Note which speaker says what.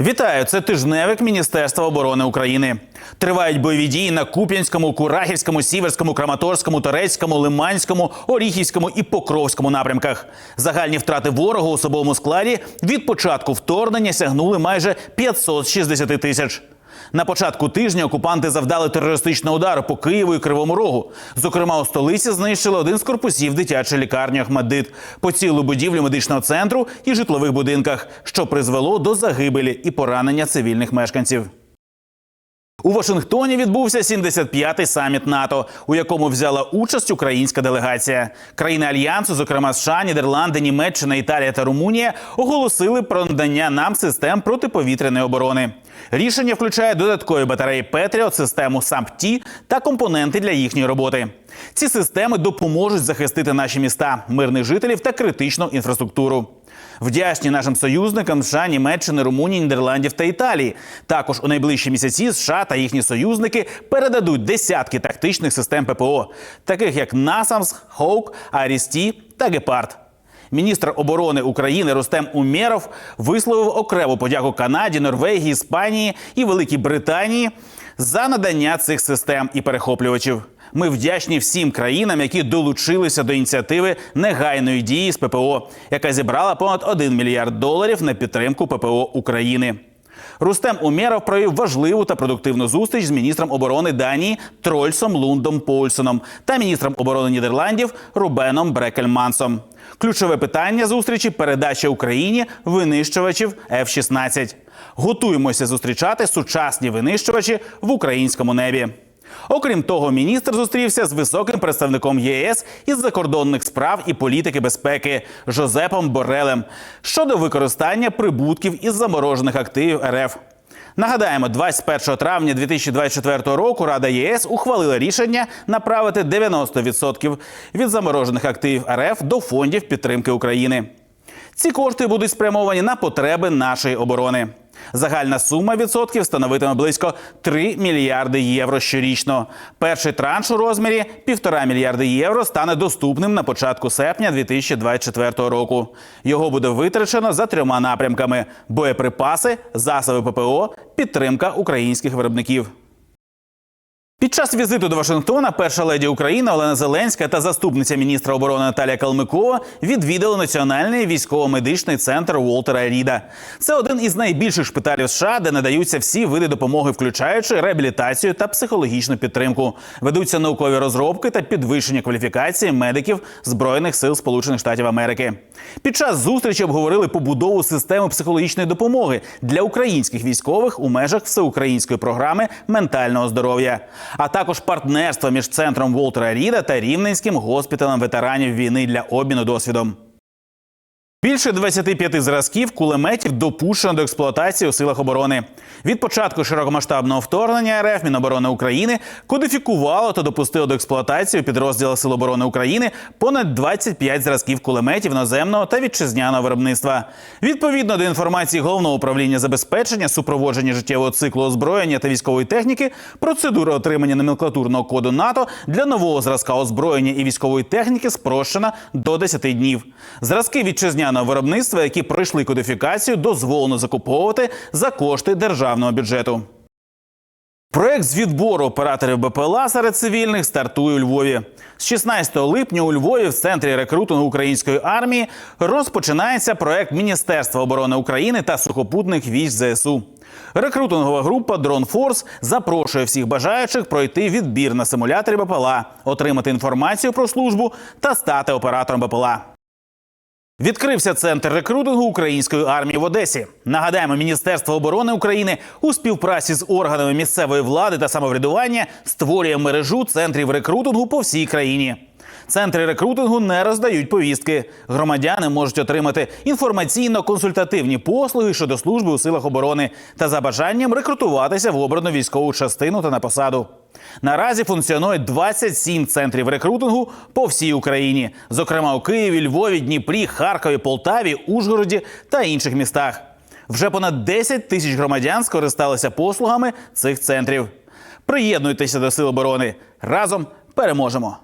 Speaker 1: Вітаю! Це тижневик Міністерства оборони України. Тривають бойові дії на Куп'янському, Курахівському, Сіверському, Краматорському, Торецькому, Лиманському, Оріхівському і Покровському напрямках. Загальні втрати ворога у особовому складі від початку вторгнення сягнули майже 560 тисяч. На початку тижня окупанти завдали терористичний удар по Києву і Кривому Рогу. Зокрема, у столиці знищили один з корпусів дитячої лікарні Ахмадит, поцілу будівлю медичного центру і житлових будинках, що призвело до загибелі і поранення цивільних мешканців. У Вашингтоні відбувся 75-й саміт НАТО, у якому взяла участь українська делегація. Країни альянсу, зокрема США, Нідерланди, Німеччина, Італія та Румунія, оголосили про надання нам систем протиповітряної оборони. Рішення включає додаткові батареї Петріот, систему САМПТІ та компоненти для їхньої роботи. Ці системи допоможуть захистити наші міста, мирних жителів та критичну інфраструктуру. Вдячні нашим союзникам США, Німеччини, Румунії, Нідерландів та Італії. Також у найближчі місяці США та їхні союзники передадуть десятки тактичних систем ППО, таких як NASAMS, Hawk, Арісті та Гепард. Міністр оборони України Рустем Умєров висловив окрему подяку Канаді, Норвегії, Іспанії і Великій Британії за надання цих систем і перехоплювачів. Ми вдячні всім країнам, які долучилися до ініціативи негайної дії з ППО, яка зібрала понад 1 мільярд доларів на підтримку ППО України. Рустем Умєров провів важливу та продуктивну зустріч з міністром оборони Данії Трольсом Лундом Польсоном та міністром оборони Нідерландів Рубеном Брекельмансом. Ключове питання зустрічі передача Україні винищувачів F-16. Готуємося зустрічати сучасні винищувачі в українському небі. Окрім того, міністр зустрівся з високим представником ЄС із закордонних справ і політики безпеки Жозепом Борелем щодо використання прибутків із заморожених активів РФ. Нагадаємо, 21 травня 2024 року Рада ЄС ухвалила рішення направити 90% від заморожених активів РФ до фондів підтримки України. Ці кошти будуть спрямовані на потреби нашої оборони. Загальна сума відсотків становитиме близько 3 мільярди євро щорічно. Перший транш у розмірі 1,5 мільярди євро стане доступним на початку серпня 2024 року. Його буде витрачено за трьома напрямками: боєприпаси, засоби ППО, підтримка українських виробників. Під час візиту до Вашингтона перша леді України Олена Зеленська та заступниця міністра оборони Наталія Калмикова відвідали національний військово-медичний центр Уолтера Ріда. Це один із найбільших шпиталів США, де надаються всі види допомоги, включаючи реабілітацію та психологічну підтримку. Ведуться наукові розробки та підвищення кваліфікації медиків збройних сил Сполучених Штатів Америки. Під час зустрічі обговорили побудову системи психологічної допомоги для українських військових у межах всеукраїнської програми ментального здоров'я а також партнерство між центром Волтера Ріда та Рівненським госпіталем ветеранів війни для обміну досвідом. Більше 25 зразків кулеметів допущено до експлуатації у силах оборони. Від початку широкомасштабного вторгнення РФ Міноборони України кодифікувало та допустило до експлуатації у підрозділах Сил оборони України понад 25 зразків кулеметів іноземного та вітчизняного виробництва. Відповідно до інформації головного управління забезпечення, супроводження життєвого циклу озброєння та військової техніки, процедура отримання номенклатурного коду НАТО для нового зразка озброєння і військової техніки спрощена до 10 днів. Зразки вітчизняного виробництва, які пройшли кодифікацію, дозволено закуповувати за кошти державного бюджету. Проект з відбору операторів БПЛА серед цивільних стартує у Львові. З 16 липня у Львові в центрі рекрутингу української армії розпочинається проект Міністерства оборони України та сухопутних військ ЗСУ. Рекрутингова група Force запрошує всіх бажаючих пройти відбір на симуляторі БПЛА, отримати інформацію про службу та стати оператором БПЛА. Відкрився центр рекрутингу української армії в Одесі. Нагадаємо, Міністерство оборони України у співпраці з органами місцевої влади та самоврядування створює мережу центрів рекрутингу по всій країні. Центри рекрутингу не роздають повістки. Громадяни можуть отримати інформаційно-консультативні послуги щодо служби у силах оборони та за бажанням рекрутуватися в обрану військову частину та на посаду. Наразі функціонує 27 центрів рекрутингу по всій Україні, зокрема у Києві, Львові, Дніпрі, Харкові, Полтаві, Ужгороді та інших містах. Вже понад 10 тисяч громадян скористалися послугами цих центрів. Приєднуйтеся до Сил оборони. Разом переможемо!